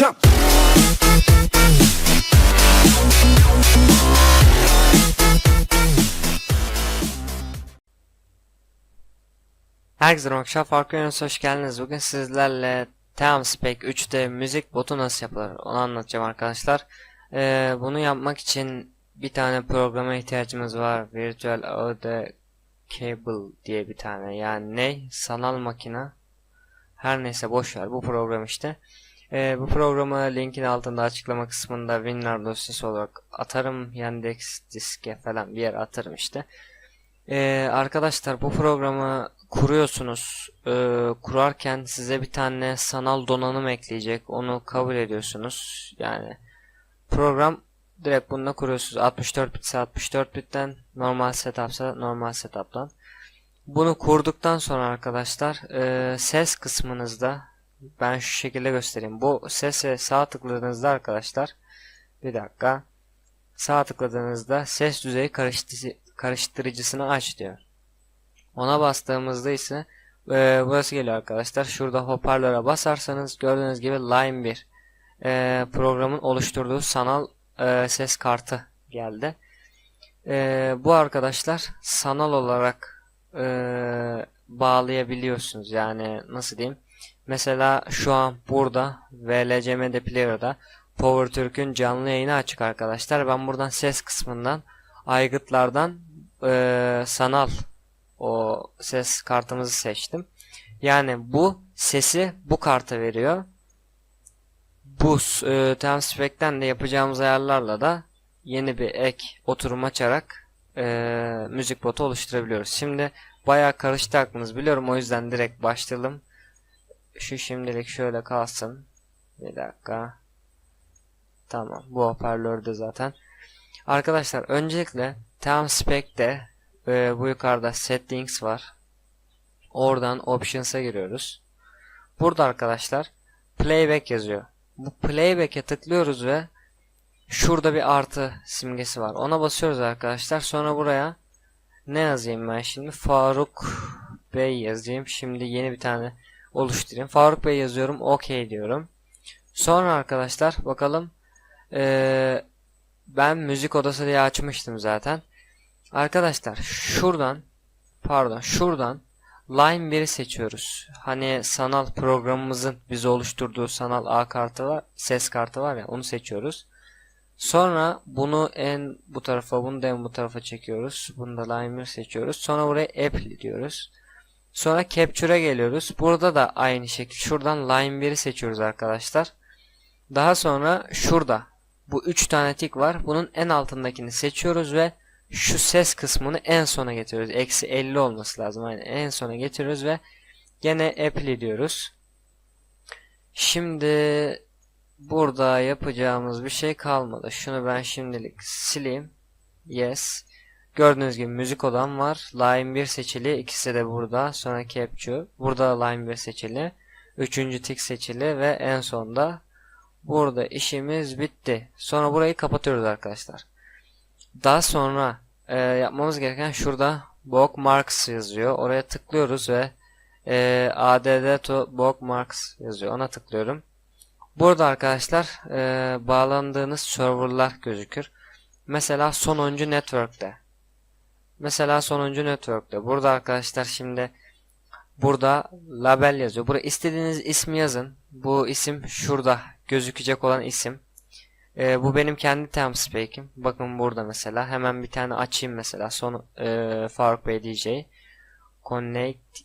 jump. Herkese merhaba, Farklı Yönü'ne hoş geldiniz. Bugün sizlerle TeamSpec 3'te müzik botu nasıl yapılır onu anlatacağım arkadaşlar. Ee, bunu yapmak için bir tane programa ihtiyacımız var. Virtual Audio Cable diye bir tane. Yani ne? Sanal makine. Her neyse boş ver bu program işte. Ee, bu programı linkin altında açıklama kısmında WinRAR dosyası olarak atarım. Yandex diske falan bir yere atarım işte. Ee, arkadaşlar bu programı kuruyorsunuz. Ee, kurarken size bir tane sanal donanım ekleyecek. Onu kabul ediyorsunuz. Yani program direkt bununla kuruyorsunuz. 64 bitse 64 bitten normal setupsa normal setup'tan. Bunu kurduktan sonra arkadaşlar e, ses kısmınızda ben şu şekilde göstereyim. Bu sese sağ tıkladığınızda arkadaşlar bir dakika sağ tıkladığınızda ses düzeyi karıştı- karıştırıcısını aç diyor. Ona bastığımızda ise e, burası geliyor arkadaşlar. Şurada hoparlöre basarsanız gördüğünüz gibi Line 1 e, programın oluşturduğu sanal e, ses kartı geldi. E, bu arkadaşlar sanal olarak e, bağlayabiliyorsunuz. Yani nasıl diyeyim? Mesela şu an burada VLCM'de Player'da Power Türk'ün canlı yayını açık arkadaşlar. Ben buradan ses kısmından aygıtlardan e, sanal o ses kartımızı seçtim. Yani bu sesi bu karta veriyor. Bu e, TeamSpec'ten de yapacağımız ayarlarla da yeni bir ek oturum açarak e, müzik botu oluşturabiliyoruz. Şimdi bayağı karıştı aklınız biliyorum o yüzden direkt başlayalım. Şu şimdilik şöyle kalsın. Bir dakika. Tamam bu hoparlörde zaten. Arkadaşlar öncelikle TeamSpec'te e, bu yukarıda settings var. Oradan options'a giriyoruz. Burada arkadaşlar playback yazıyor. Bu playback'e tıklıyoruz ve şurada bir artı simgesi var. Ona basıyoruz arkadaşlar. Sonra buraya ne yazayım ben şimdi? Faruk Bey yazayım. Şimdi yeni bir tane oluşturayım. Faruk Bey yazıyorum. OK diyorum. Sonra arkadaşlar bakalım ee, ben müzik odası diye açmıştım zaten. Arkadaşlar şuradan pardon şuradan line 1'i seçiyoruz. Hani sanal programımızın bize oluşturduğu sanal A kartı var, ses kartı var ya onu seçiyoruz. Sonra bunu en bu tarafa, bunu da en bu tarafa çekiyoruz. Bunu da line 1 seçiyoruz. Sonra buraya apply diyoruz. Sonra capture'a geliyoruz. Burada da aynı şekilde şuradan line 1'i seçiyoruz arkadaşlar. Daha sonra şurada bu 3 tane tik var. Bunun en altındakini seçiyoruz ve şu ses kısmını en sona getiriyoruz. Eksi 50 olması lazım. Aynen en sona getiriyoruz ve gene apply diyoruz. Şimdi burada yapacağımız bir şey kalmadı. Şunu ben şimdilik sileyim. Yes. Gördüğünüz gibi müzik odam var. Line 1 seçili. ikisi de burada. Sonra capture. Burada line 1 seçili. Üçüncü tik seçili ve en sonda burada işimiz bitti. Sonra burayı kapatıyoruz arkadaşlar. Daha sonra e, yapmamız gereken şurada bookmarks yazıyor. Oraya tıklıyoruz ve e, add to bookmarks yazıyor. Ona tıklıyorum. Burada arkadaşlar e, bağlandığınız serverlar gözükür. Mesela sonuncu network'te. Mesela sonuncu network'te. Burada arkadaşlar şimdi burada label yazıyor. Burada istediğiniz ismi yazın. Bu isim şurada gözükecek olan isim. Ee, bu benim kendi TeamSpec'im. Bakın burada mesela. Hemen bir tane açayım mesela. Son e, Faruk Bey DJ. Connect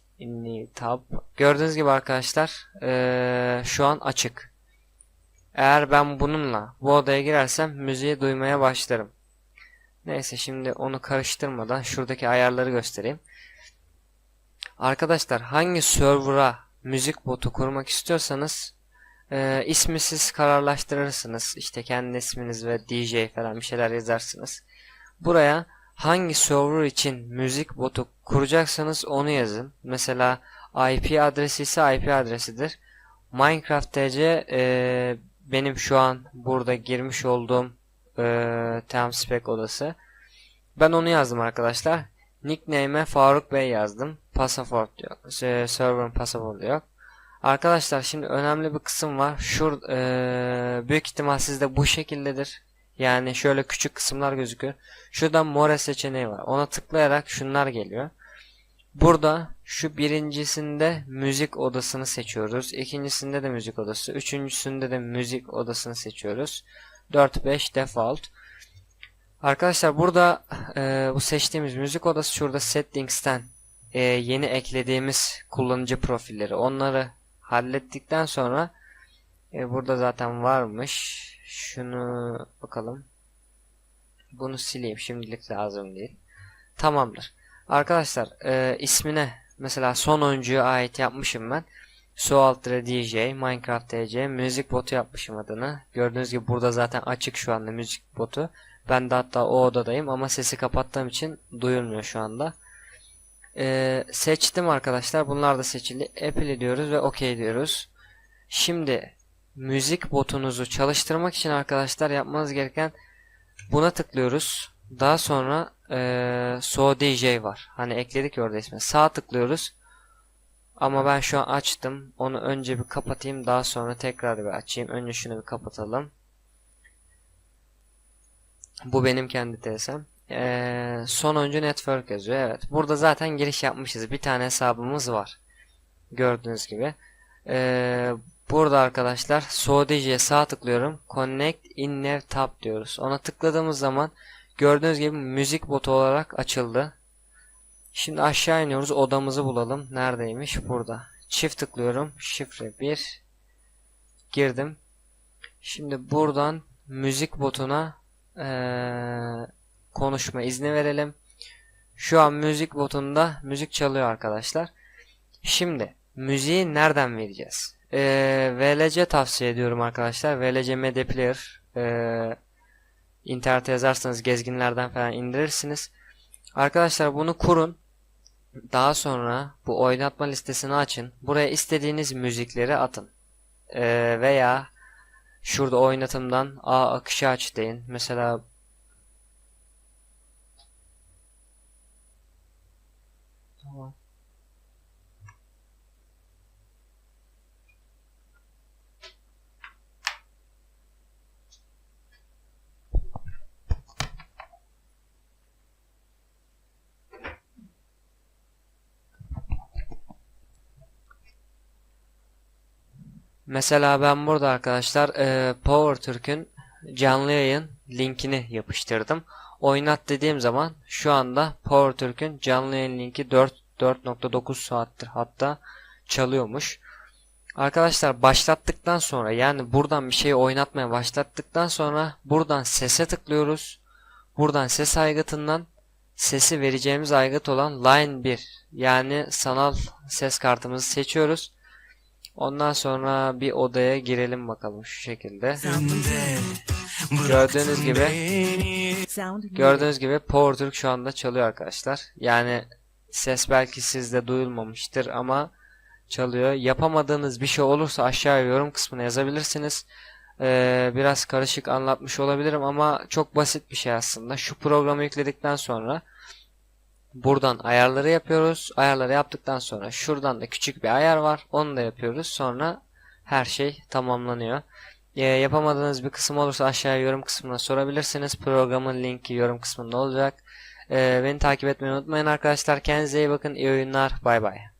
tab. Gördüğünüz gibi arkadaşlar e, şu an açık. Eğer ben bununla bu odaya girersem müziği duymaya başlarım. Neyse şimdi onu karıştırmadan şuradaki ayarları göstereyim. Arkadaşlar hangi server'a müzik botu kurmak istiyorsanız e, ismi siz kararlaştırırsınız. İşte kendi isminiz ve DJ falan bir şeyler yazarsınız. Buraya hangi server için müzik botu kuracaksanız onu yazın. Mesela IP adresi ise IP adresidir. Minecraft TC e, benim şu an burada girmiş olduğum e, TeamSpec odası. Ben onu yazdım arkadaşlar. Nickname'e Faruk Bey yazdım. Pasaport yok. Server'ın pasaportu yok. Arkadaşlar şimdi önemli bir kısım var. Şur eee, büyük ihtimal sizde bu şekildedir. Yani şöyle küçük kısımlar gözüküyor. Şurada more seçeneği var. Ona tıklayarak şunlar geliyor. Burada şu birincisinde müzik odasını seçiyoruz. İkincisinde de müzik odası. Üçüncüsünde de müzik odasını seçiyoruz. 4-5 default. Arkadaşlar burada e, bu seçtiğimiz müzik odası şurada settings'ten e, yeni eklediğimiz kullanıcı profilleri onları hallettikten sonra e, burada zaten varmış. Şunu bakalım. Bunu sileyim. Şimdilik lazım değil. Tamamdır. Arkadaşlar e, ismine mesela son oyuncuya ait yapmışım ben. Sualtra DJ, Minecraft TC, müzik botu yapmışım adını. Gördüğünüz gibi burada zaten açık şu anda müzik botu. Ben de hatta o odadayım ama sesi kapattığım için duyulmuyor şu anda. E, seçtim arkadaşlar. Bunlar da seçili. Apply diyoruz ve OK diyoruz. Şimdi müzik botunuzu çalıştırmak için arkadaşlar yapmanız gereken buna tıklıyoruz. Daha sonra eee So DJ var. Hani ekledik orada ismi. Sağ tıklıyoruz. Ama ben şu an açtım. Onu önce bir kapatayım. Daha sonra tekrar bir açayım. Önce şunu bir kapatalım. Bu benim kendi TSM. Eee sonuncu network yazıyor. Evet. Burada zaten giriş yapmışız. Bir tane hesabımız var. Gördüğünüz gibi. Eee Burada arkadaşlar SODJ'ye sağ tıklıyorum. Connect in Nav Tab diyoruz. Ona tıkladığımız zaman gördüğünüz gibi müzik botu olarak açıldı. Şimdi aşağı iniyoruz. Odamızı bulalım. Neredeymiş? Burada. Çift tıklıyorum. Şifre 1. Girdim. Şimdi buradan müzik botuna eee, konuşma izni verelim. Şu an müzik botunda müzik çalıyor arkadaşlar. Şimdi müziği nereden vereceğiz? Ee, VLC tavsiye ediyorum arkadaşlar. VLC Media Player ee, internete yazarsanız gezginlerden falan indirirsiniz. Arkadaşlar bunu kurun. Daha sonra bu oynatma listesini açın. Buraya istediğiniz müzikleri atın. Ee, veya şurada oynatımdan A akışı aç deyin. Mesela Mesela ben burada arkadaşlar e, PowerTürk'ün canlı yayın linkini yapıştırdım. Oynat dediğim zaman şu anda PowerTürk'ün canlı yayın linki 4 4.9 saattir hatta çalıyormuş. Arkadaşlar başlattıktan sonra yani buradan bir şeyi oynatmaya başlattıktan sonra buradan sese tıklıyoruz. Buradan ses aygıtından sesi vereceğimiz aygıt olan line 1 yani sanal ses kartımızı seçiyoruz. Ondan sonra bir odaya girelim bakalım şu şekilde. Gördüğünüz gibi gördüğünüz gibi PowerTürk şu anda çalıyor arkadaşlar. Yani ses belki sizde duyulmamıştır ama çalıyor. Yapamadığınız bir şey olursa aşağıya yorum kısmına yazabilirsiniz. Ee, biraz karışık anlatmış olabilirim ama çok basit bir şey aslında. Şu programı yükledikten sonra buradan ayarları yapıyoruz. Ayarları yaptıktan sonra şuradan da küçük bir ayar var. Onu da yapıyoruz. Sonra her şey tamamlanıyor. Ee, yapamadığınız bir kısım olursa aşağıya yorum kısmına sorabilirsiniz. Programın linki yorum kısmında olacak. Ee, beni takip etmeyi unutmayın arkadaşlar. Kendinize iyi bakın. İyi oyunlar. Bay bay.